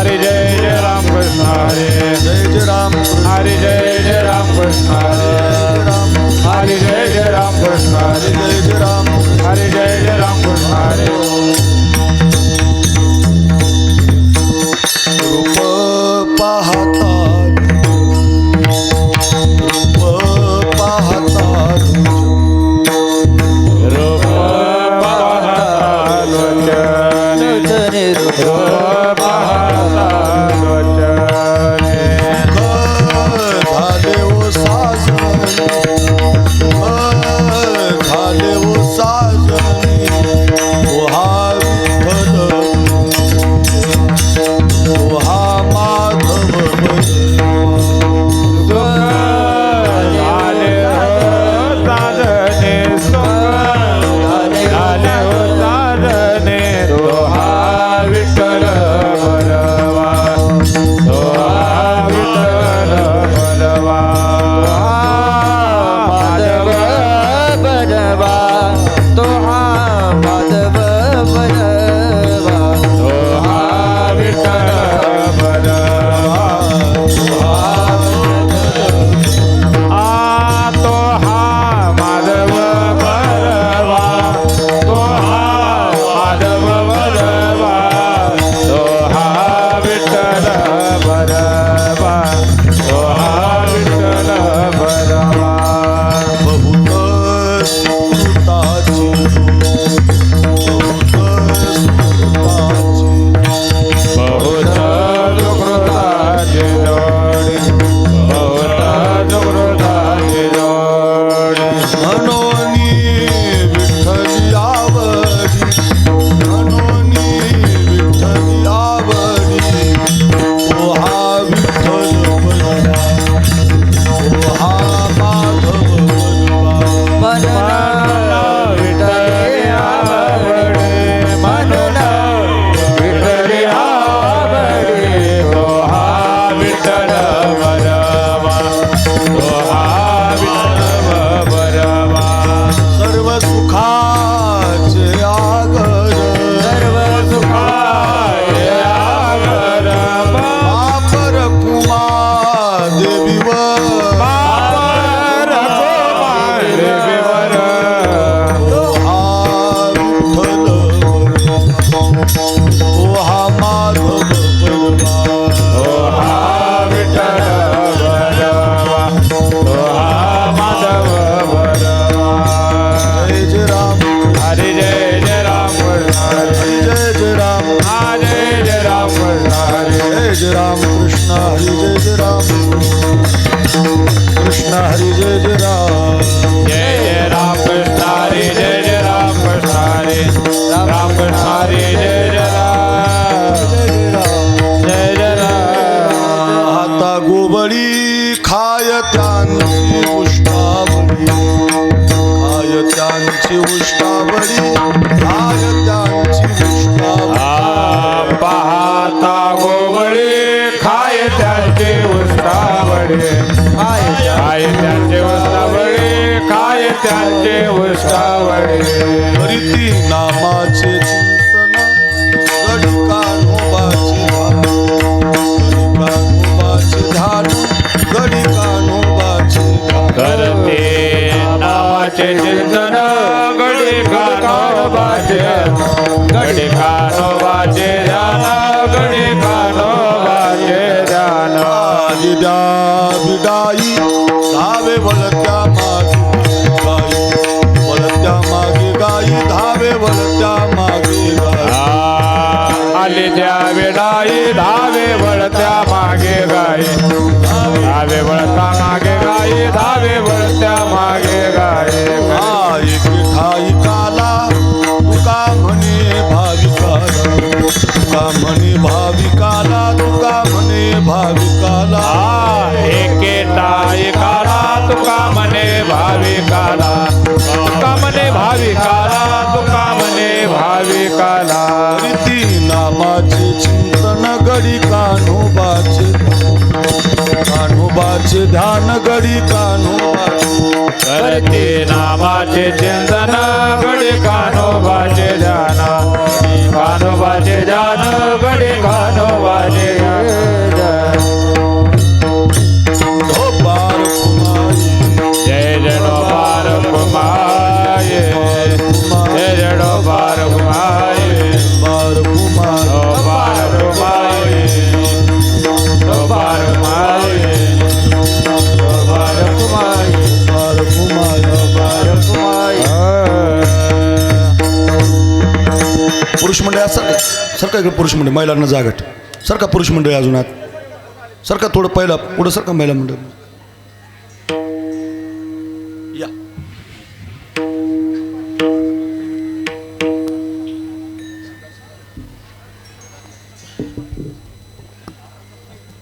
Hare Jai Jai Ram Krishna Hare Jai Jai Ram Krishna Hare Padana गोबळी खाय त्यांची उष्टावली. खाय त्यांची उष्टावली खाय त्यांची उष्टावली. पाहता गोबळी खाय त्यांची उष्टावली. खाय त्यांचे उष्टावली खाय त्यांचे उष्टावली. हरिती नामाचे बाचे गडे कानो बाचे गडे कानो बाचे ध्यान गडे कानो बाचे ध्यान विदा विदाई धावे वळत्या मागे गाई. वळत्या मागे गाई धावे वळत्या मागे गाई. आली त्या धावे वळत्या मागे गाई. धावे वळता मागे गाई ध्यान गडी कानोबा करते नामाचे चिंतन गडे कानोबाचे ध्यान कानोबाचे ध्यान गडे कानोबाचे पुरुष मंडळी असं का सरका इकडे पुरुष मंडळी महिलांना जागट. सरका पुरुष मंडळी अजून आत सरका थोडं पहिला पुढं सारखा महिला मंडळ. या.